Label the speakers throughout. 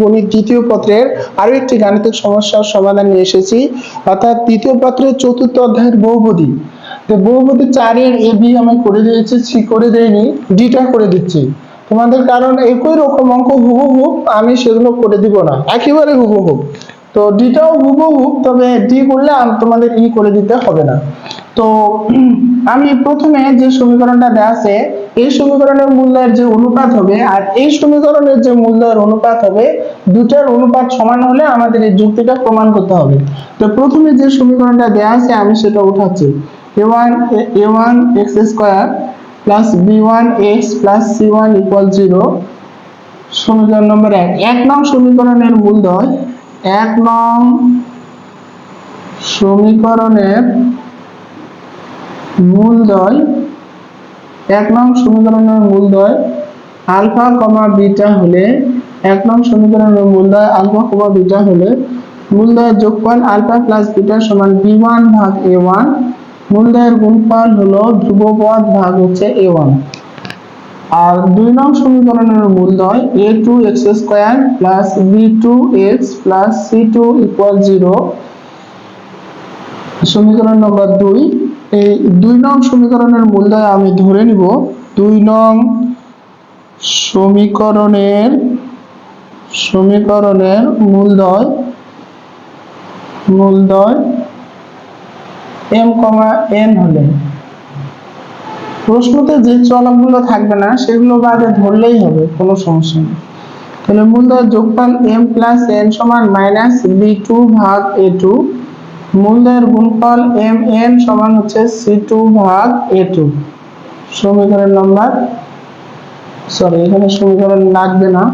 Speaker 1: গণিত দ্বিতীয় পত্রের আরও একটি গাণিতিক সমস্যার সমাধান নিয়ে এসেছি। অর্থাৎ তৃতীয় পত্রের চতুর্থ অধ্যায়ের বহুপদী। তো বহুপদী চারের এ, বি আমি করে দিয়েছি, সি করে দেয়নি ডিটা করে দিচ্ছি। তোমাদের কারণ একই রকম অঙ্ক হুবহু আমি সেগুলো করে দিব না, একেবারে হুবহু। তো ডিটাও হুবহু, তবে ডি করলে তোমাদের ই করে দিতে হবে না। তো আমি প্রথমে যে সমীকরণটা দেওয়া আছে এই সমীকরণের মূল্যের যে অনুপাত হবে আর এই সমীকরণের যে মূল্যের অনুপাত হবে দুটার অনুপাত সমান হলে আমাদের এই যুক্তিটা প্রমাণ করতে হবে। তো প্রথমে যে সমীকরণটা দেওয়া আছে, আমি সেটা উঠাচ্ছি। A one A one X square plus B one X plus C one equal zero সমীকরণ নম্বর এক। এক নং সমীকরণের মূলদয় এক নং সমীকরণের মূলদয় এক নং সমীকরণের মূলদয় আলফা কমা বিটা হলে, এক নং সমীকরণের মূলদয় আলফা কমা বিটা হলে মূলদয়ের যোগফল আলফা প্লাস বিটা সমান বি ওয়ান ভাগ এ ওয়ান। মূলদয়ের গুণফল হলো ধ্রুবপদ ভাগ হচ্ছে এ ওয়ান। আর দুই নং সমীকরণের মূলদয় A two X square plus B two X plus C two equal zero. সমীকরণ নম্বর দুই এই দুই নং সমীকরণের মূলদয় আমি ধরে নিব। দুই নং সমীকরণের সমীকরণের মূলদয় মূলদয় এম কমা এন হলে। প্রশ্নতে যে চলকগুলো থাকবে না, সেগুলো বাদে ধরলেই হবে, কোনো সমস্যা নেই। তাহলে মূলদয় যোগফল এম প্লাস এন সমান মাইনাস বি টু ভাগ এ টু মূলদয়ের গুণফল এম এন সমান হচ্ছে সি টু ভাগ এ টু। সমীকরণ নাম্বার সরি এখানে সমীকরণ লাগবে না।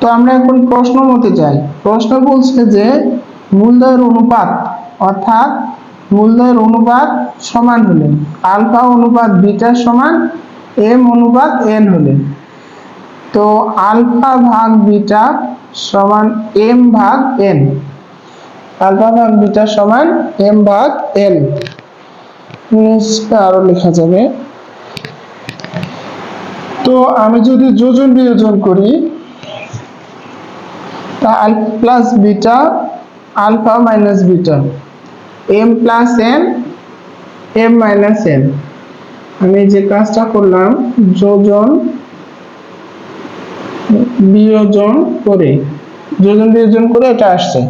Speaker 1: তো আমরা এখন প্রশ্ন মতে যাই প্রশ্ন বলছে যে মূলদয়ের অনুপাত, অর্থাৎ মূলদয়ের অনুপাত সমান হলে, আলফা অনুপাত বিটা সমান এম অনুপাত এন হলে। তো আলফা ভাগ বিটা সমান এম ভাগ এন। আলফা ভাগ বিটা সমান এম ভাগ এন। আরও লেখা যাবে। তো আমি যদি যোজন বিয়োজন করি, তা plus beta, alpha minus beta. M plus N, M minus N. আমি যে কাজটা করলাম, যোজন বিয়োজন করে, যোজন বিয়োজন করে এটা আসছে।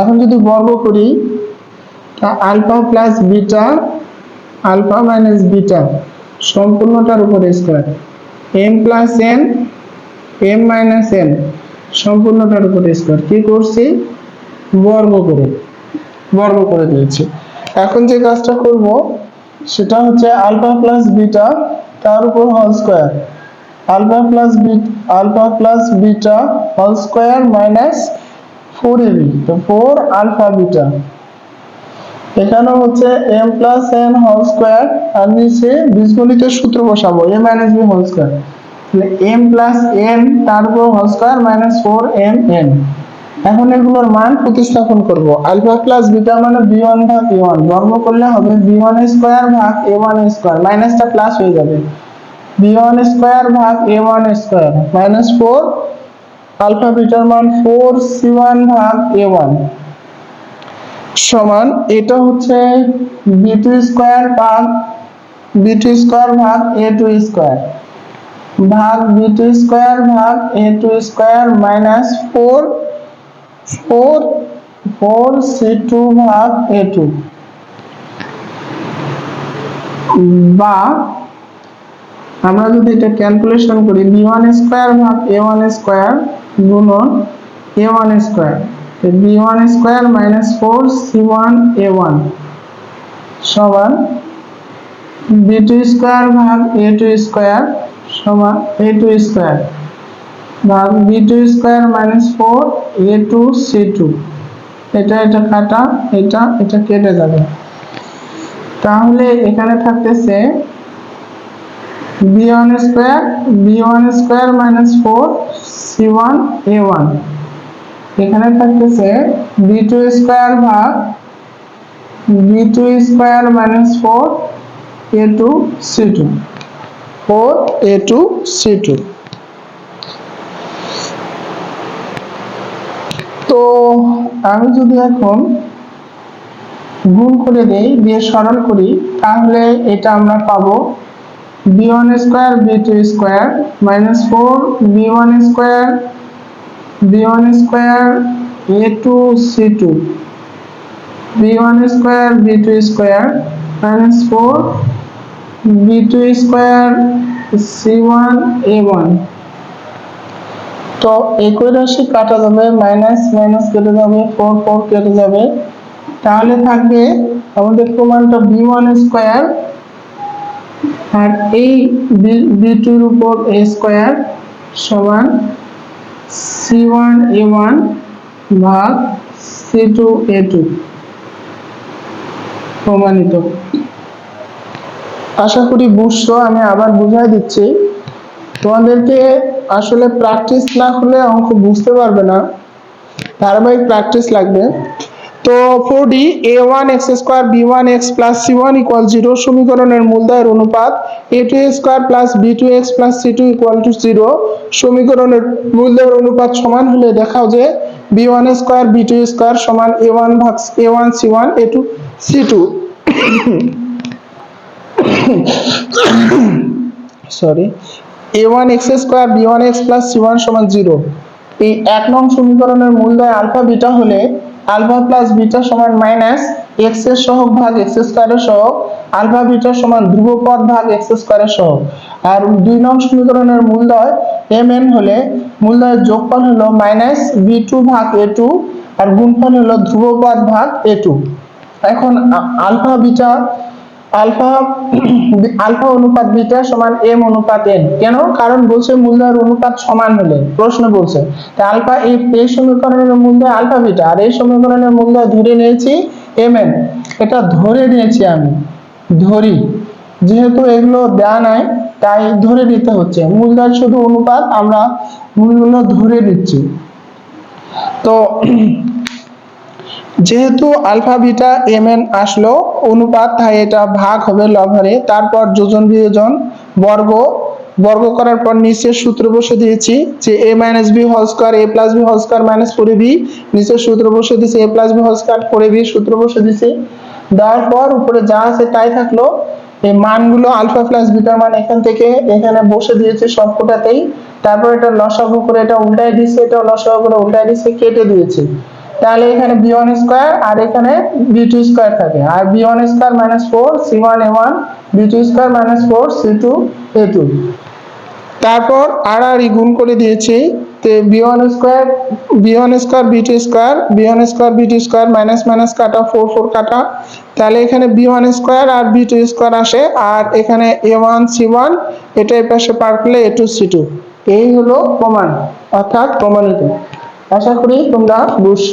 Speaker 1: এখন যদি বর্গ করি alpha plus beta alpha minus beta সম্পূর্ণটার উপরে square M plus N M minus N সম্পূর্ণটার উপরে স্কোয়ার কি করছি? বর্গ করে বর্গ করে দিয়েছি। এখন যে কাজটা করব, সেটা হচ্ছে আলফা প্লাস বিটা তার উপর হল square alpha plus beta alpha plus beta হল স্কোয়ার মাইনাস ফোর এবি তো ফোর আলফা বিটা এখানে হচ্ছে M plus N whole square আর নিচে বীজগণিতের সূত্র বসাবো A minus B whole square তাহলে এম প্লাস এন তার উপর whole square minus four M N এখন এগুলোর মান প্রতিস্থাপন করব। আলফা প্লাস বিটা মানে বি ওয়ান ভাগ এ ওয়ান বর্গ করলে হবে বি ওয়ান স্কোয়ার ভাগ এ ওয়ান স্কোয়ার মাইনাসটা প্লাস হয়ে যাবে। বি ওয়ান স্কোয়ার ভাগ A one square minus four alpha bitter মান ফোর সি ওয়ান ভাগ এ ওয়ান। সমান এটা হচ্ছে বি টু ভাগ বি টু ভাগ এ টু স্কোয়ার। ভাগ বি টু ভাগ A two minus four four four C two ভাগ এ টু। বা আমরা যদি এটা ক্যালকুলেশন করি বি ওয়ান স্কোয়ার ভাগ এ ওয়ান স্কোয়ার গুণন A one square B one square minus four C one A one সমান বি টু স্কোয়ার ভাগ এ টু স্কোয়ার সমান এ টু স্কোয়ার ভাগ B two square minus four A two C two এটা এটা কাটা, এটা এটা কেটে যাবে। তাহলে এখানে থাকতেছে B one square B one square minus four C one A one এখানে থাকতেছে বি টু স্কোয়ার ভাগ B two square minus four A two C two four A two C two তো আমি যদি এখন গুণ করে দেই, দিয়ে সরল করি, তাহলে এটা আমরা পাবো B one square B two square minus four B one square B one square A two C two B one square B two square minus four B two square C one A one তো একই রাশি কাটা যাবে minus minus কেটে যাবে four four কেটে যাবে। তাহলে থাকবে, আমাদের প্রমাণটা বি ওয়ান স্কোয়ার আর এই বি টুর উপর এ স্কোয়ার সমান সি ওয়ান এ ওয়ান ভাগ সি টু এ টু প্রমাণিত। আশা করি বুঝছ, আমি আবার বুঝাই দিচ্ছি। তোমাদেরকে আসলে প্র্যাকটিস না হলে অঙ্ক বুঝতে পারবে না। ধারাবাহিক প্র্যাকটিস লাগবে। তো four D A one X square B one X plus C one equal zero সমীকরণের মূলদয়ের অনুপাত A two square plus B two X plus C two equal to zero সমীকরণের মূলদয়ের অনুপাত সমান হলে দেখাও যে B one square B two square সমান এ ওয়ান ভাগ A one C one A two C two sorry A one X square B one X plus C one সমান জিরো এই এক নং সমীকরণের মূলদয় আলফা বিটা হলে আলফা প্লাস বিটা সমান মাইনাস এক্সের সহগ ভাগ এক্স স্কয়ারের সহগ, আলফা বিটা সমান ধ্রুব পদ ভাগ এক্স স্কয়ারের সহগ। আর দুই নং সমীকরণের মূলদয় এম এন হলে মূলদয়ের যোগফল হলো মাইনাস বি টু ভাগ এ টু, আর গুণফল হলো ধ্রুব পদ ভাগ এ টু। এখন আলফা বিটা আলফা আলফা অনুপাত বিটা সমান এম অনুপাত এন। কেন? কারণ বলছে মূলদয়ের অনুপাত সমান হলে। প্রশ্ন বলছে, তা আলফা এই এই সমীকরণের মূলদয় আলফা বিটা, আর এই সমীকরণের মূলদয় ধরে নিয়েছি এম এন। এটা ধরে নিয়েছি আমি, ধরি। যেহেতু এগুলো দেয়া নাই, তাই ধরে নিতে হচ্ছে। মূলদয় শুধু অনুপাত আমরা মূলগুলো ধরে দিচ্ছি তো যেহেতু আলফা বিটা এম এন আসলো, অনুপাত তাই এটা ভাগ হবে লভারে তারপর যোজন বিয়োজন বর্গ। বর্গ করার পর নিচের সূত্র বসে দিয়েছি যে A minus B whole square A plus B whole square minus four B নিচের সূত্র বসে দিয়েছি A plus B whole square four B সূত্র বসে দিয়েছি। দেওয়ার পর উপরে যা আছে তাই থাকল, এই মানগুলো আলফা প্লাস বিটার মান এখান থেকে এখানে বসে দিয়েছি সবকটাতেই। তারপর এটা লসাগু করে এটা উল্টায় দিয়েছি, এটা লসাগু করে উল্টায় দিয়েছি, কেটে দিয়েছি। তাহলে এখানে বি ওয়ান স্কোয়ার আর এখানে বি টু স্কোয়ার থাকে। আর B one square minus four C one A one B two square minus four C two A two তারপর আর আর গুণ করে দিয়েছি, তো B one square B one square B two square B one square B two square minus minus কাটা four four কাটা। তাহলে এখানে বি ওয়ান স্কোয়ার আর বি টু স্কোয়ার আসে, আর এখানে এ ওয়ান সি ওয়ান এটা এই পাশে পার করলে এ টু সি টু এই হলো প্রমাণ, অর্থাৎ প্রমাণিত। আশা করি তোমরা বুঝছ।